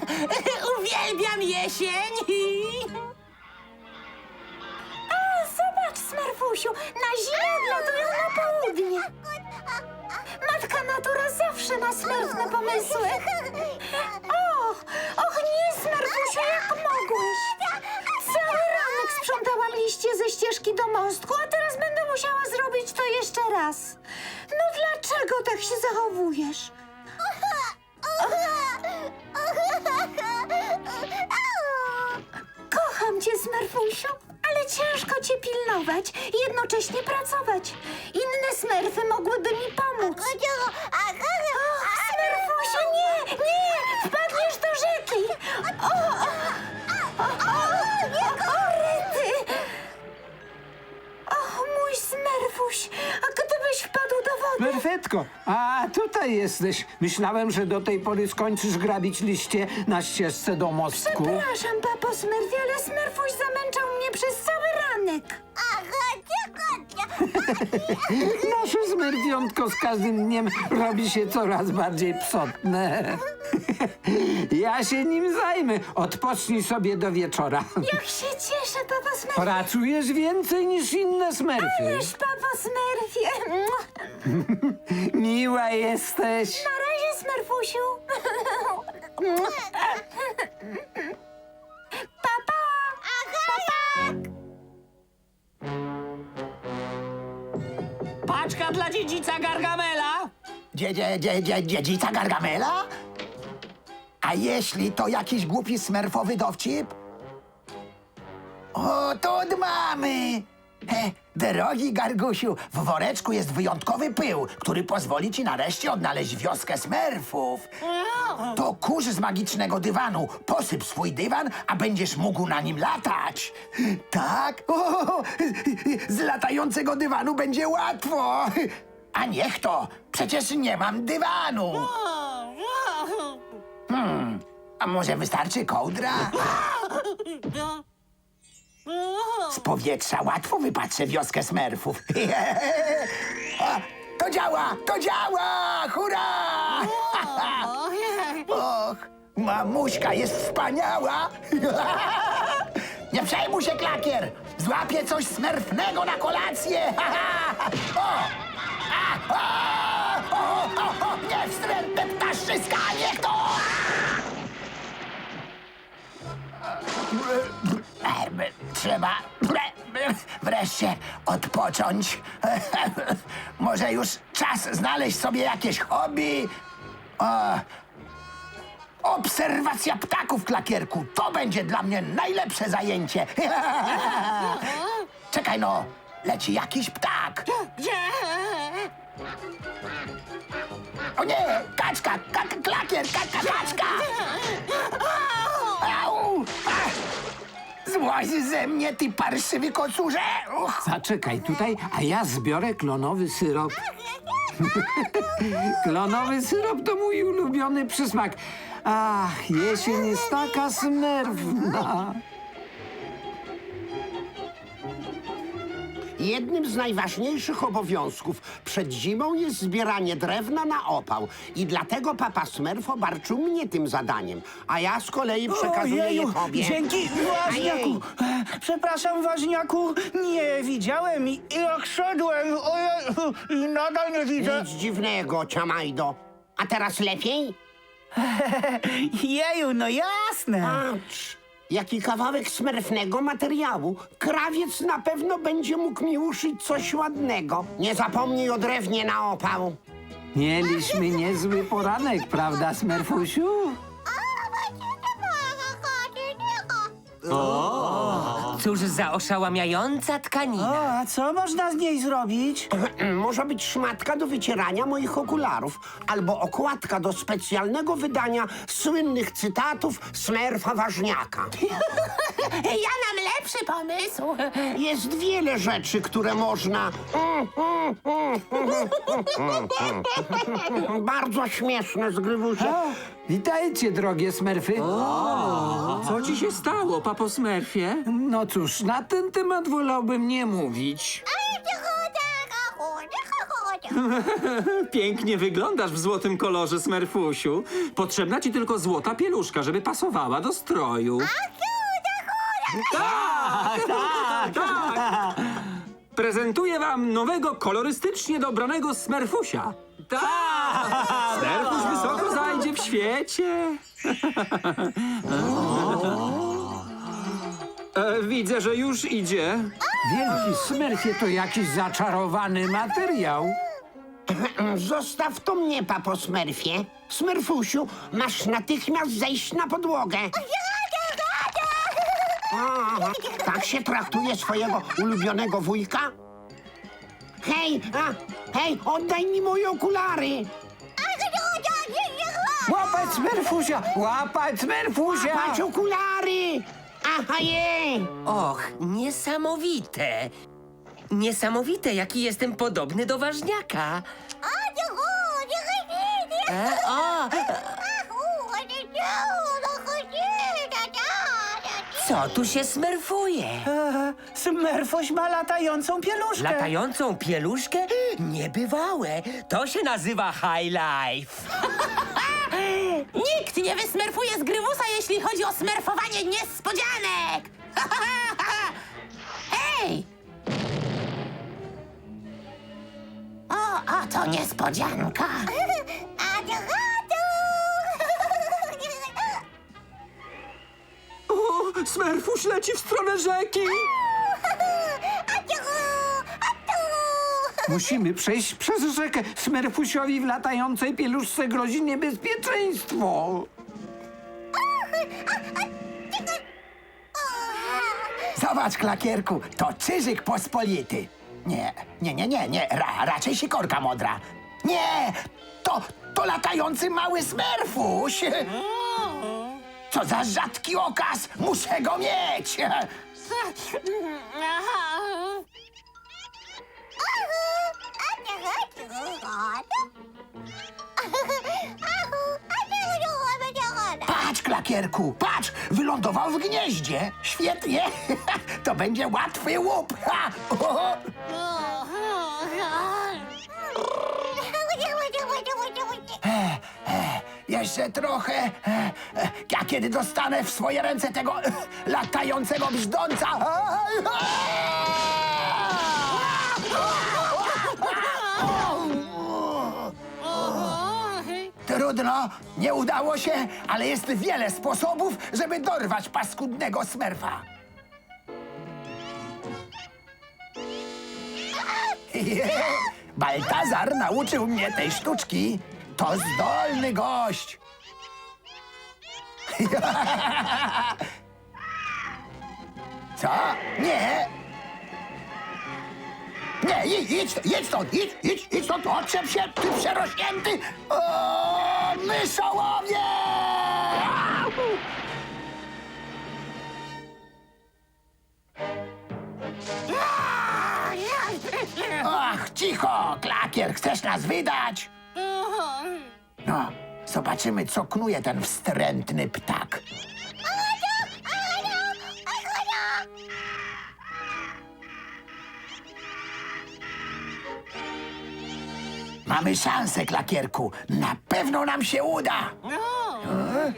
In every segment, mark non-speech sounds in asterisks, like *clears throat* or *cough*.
*laughs* Uwielbiam jesień! A, zobacz, Smerfusiu, na zimę odlatują na południe. Matka natura zawsze ma smerfne pomysły. Och, och nie, Smerfusiu, jak mogłeś? Cały ranek sprzątałam liście ze ścieżki do mostku, a teraz będę musiała zrobić to jeszcze raz. No dlaczego tak się zachowujesz? Smerfusiu, ale ciężko cię pilnować i jednocześnie pracować. Inne smerfy mogłyby mi pomóc. Och, Smerfusiu, nie, nie! Wpadniesz do rzeki! O, o, o, o, o, rety! Och, mój Smerfuś, a gdybyś wpadł do wody... Perfetko, a tutaj jesteś. Myślałem, że do tej pory skończysz grabić liście na ścieżce do mostku. Przepraszam, papo Smerfie, ale przez ranek. *laughs* Nasze smerwiątko z każdym dniem robi się coraz bardziej psotne. *laughs* Ja się nim zajmę. Odpocznij sobie do wieczora. Jak się cieszę, papo Smerfie. Pracujesz więcej niż inne smerfy. Ależ, papo Smerfie. *laughs* Miła jesteś. Na razie, Smerfusiu. Papa! Dziedzica Gargamela! Dzie, dzie, dzie, dzie, dziedzica Gargamela? A jeśli to jakiś głupi smerfowy dowcip? O, to od mamy! He, drogi Gargusiu, w woreczku jest wyjątkowy pył, który pozwoli ci nareszcie odnaleźć wioskę smerfów. To kurz z magicznego dywanu. Posyp swój dywan, a będziesz mógł na nim latać. Tak? O, z latającego dywanu będzie łatwo. A niech to, przecież nie mam dywanu. Hmm, a może wystarczy kołdra? Z powietrza łatwo wypatrzę wioskę smerfów. *laughs* A, to działa, to działa! Hurra! Och, mamuśka jest wspaniała! *laughs* Nie przejmuj się, klakier! Złapię coś smerfnego na kolację! *laughs* o! O, o, o, ptaszyska, to! Trzeba wreszcie odpocząć. *laughs* Może już czas znaleźć sobie jakieś hobby. O, obserwacja ptaków, klakierku. To będzie dla mnie najlepsze zajęcie. *laughs* Czekaj no, leci jakiś ptak. Gdzie? O nie, kaczka, ka, klakier, ka, ka, kaczka. Au! Ach. Złaź ze mnie, ty parszywy kocurze! Uch. Zaczekaj tutaj, a ja zbiorę klonowy syrop. *laughs* klonowy syrop to mój ulubiony przysmak. Ach, jesień jest taka smerwna. Jednym z najważniejszych obowiązków przed zimą jest zbieranie drewna na opał. I dlatego papa Smurf obarczył mnie tym zadaniem. A ja z kolei przekazuję je tobie. Dzięki, ważniaku! E, Przepraszam, ważniaku, nie widziałem i i jak szedłem, ojej, i nadal nie widzę. Nic dziwnego, Ciamajdo. A teraz lepiej? *laughs* Jeju, no jasne. Patrz, jaki kawałek smerfnego materiału. Krawiec na pewno będzie mógł mi uszyć coś ładnego. Nie zapomnij o drewnie na opał. Mieliśmy niezły poranek, prawda, Smerfusiu? Cóż za oszałamiająca tkanina. O, a co można z niej zrobić? *clears throat* Może być szmatka do wycierania moich okularów, albo okładka do specjalnego wydania słynnych cytatów Smerfa Ważniaka. *laughs* Ja mam lepszy pomysł. Jest wiele rzeczy, które można. *laughs* Bardzo śmieszne, zgrywusie. Witajcie, drogie smerfy. Co ci się stało, papo Smurfie? No cóż, na ten temat wolałbym nie mówić. *laughs* Pięknie wyglądasz w złotym kolorze, Smerfusiu. Potrzebna ci tylko złota pieluszka, żeby pasowała do stroju. Tak, *laughs* tak, tak. Prezentuję wam nowego, kolorystycznie dobranego Smerfusia. Tak! Smerfuś wysoko zajdzie w świecie. E, widzę, że już idzie. Wielki Smurfie to jakiś zaczarowany materiał. Zostaw to mnie, papo Smurfie. Smurfusiu, masz natychmiast zejść na podłogę. A, tak się traktuje swojego ulubionego wujka? Hej, a, hej, oddaj mi moje okulary. Łapać Smurfusia! Łapać Smurfusia! Patrz okulary! Aha! Och, niesamowite. Niesamowite, jaki jestem podobny do ważniaka. E, o, co tu się smerfuje? E, Smerfuś ma latającą pieluszkę. Latającą pieluszkę? Niebywałe. To się nazywa high life. *laughs* Nikt nie wysmerfuje z Grywusa, jeśli chodzi o smerfowanie niespodzianek. *laughs* Hej! O, a to niespodzianka. *laughs* *laughs* O, Smerfuś leci w stronę rzeki. Musimy przejść przez rzekę. Smerfusiowi w latającej pieluszce grozi niebezpieczeństwo. Zobacz, klakierku, to czyżyk pospolity. Nie, nie, nie, nie, nie, ra, raczej sikorka modra. Nie, to, to latający mały smerfuś. Co za rzadki okaz, muszę go mieć. *laughs* Patrz, klakierku, patrz, wylądował w gnieździe. Świetnie, *laughs* to będzie łatwy łup. Ha! Jeszcze trochę. E, e, A kiedy dostanę w swoje ręce tego e, *laughs* latającego brzdąca. *laughs* Trudno, nie udało się, ale jest wiele sposobów, żeby dorwać paskudnego smerfa. *laughs* Baltazar nauczył mnie tej sztuczki. To zdolny gość. *laughs* Co? Nie. Nie, idź, idź, idź stąd, idź, idź, idź stąd, odczep się, ty przerośnięty! O, myszołowie! Ach, cicho, klakier, chcesz nas wydać? No, zobaczymy, co knuje ten wstrętny ptak. Mamy szansę, klakierku. Na pewno nam się uda. E?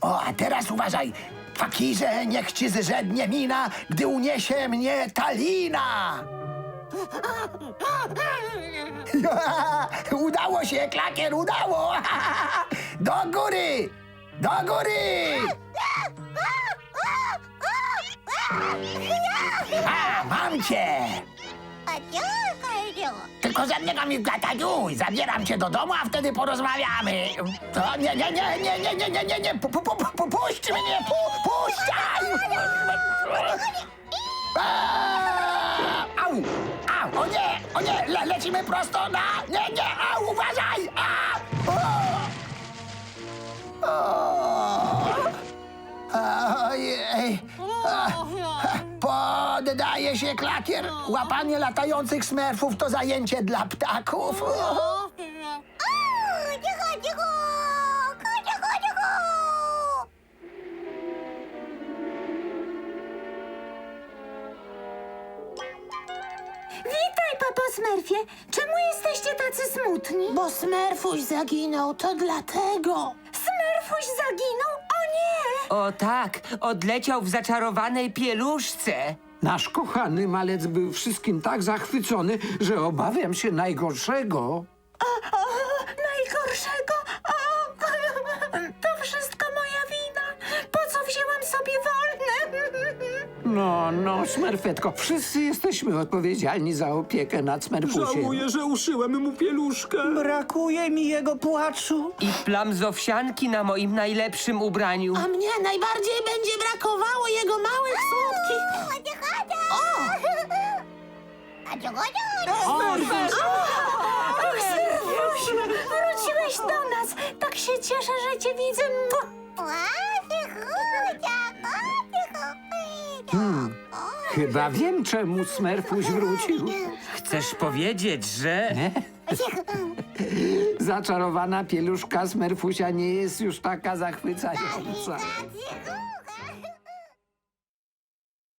O, a teraz uważaj. Fakirze, niech ci zrzednie mina, gdy uniesie mnie talina. *laughs* udało się, klakier, udało. *laughs* Do góry, do góry. *laughs* A, mam cię. Tylko ze mnie mi gatajuj. Zabieram cię do domu, a wtedy porozmawiamy. To nie, nie, nie, nie, nie, nie, nie, nie, nie. Pu, pu, pu, pu, puść mnie, pu, puszczaj! Au, au, o nie, o nie, le, lecimy prosto na... Nie, nie, au, Poddaje się klakier. Łapanie latających smerfów to zajęcie dla ptaków. *laughs* Witaj, Papa Smurfie, czemu jesteście tacy smutni? Bo Smerfuś zaginął, to dlatego. Smurfuś zaginął? O nie! O tak, odleciał w zaczarowanej pieluszce. Nasz kochany malec był wszystkim tak zachwycony, że obawiam się najgorszego. O, najgorszego? O, to wszystko moja wina. Po co wzięłam sobie wolne? No, no, Smerfetko, wszyscy jesteśmy odpowiedzialni za opiekę nad Smerfusiem. Żałuję, że uszyłem mu pieluszkę. Brakuje mi jego płaczu. I plam z owsianki na moim najlepszym ubraniu. A mnie najbardziej będzie brakowało jego małych, słodkich... Wróciłeś do nas. Tak się cieszę, że cię widzę. Mua. Chyba wiem, czemu Smerfuś wrócił. Chcesz powiedzieć, że... Zaczarowana pieluszka Smerfusia nie jest już taka zachwycająca.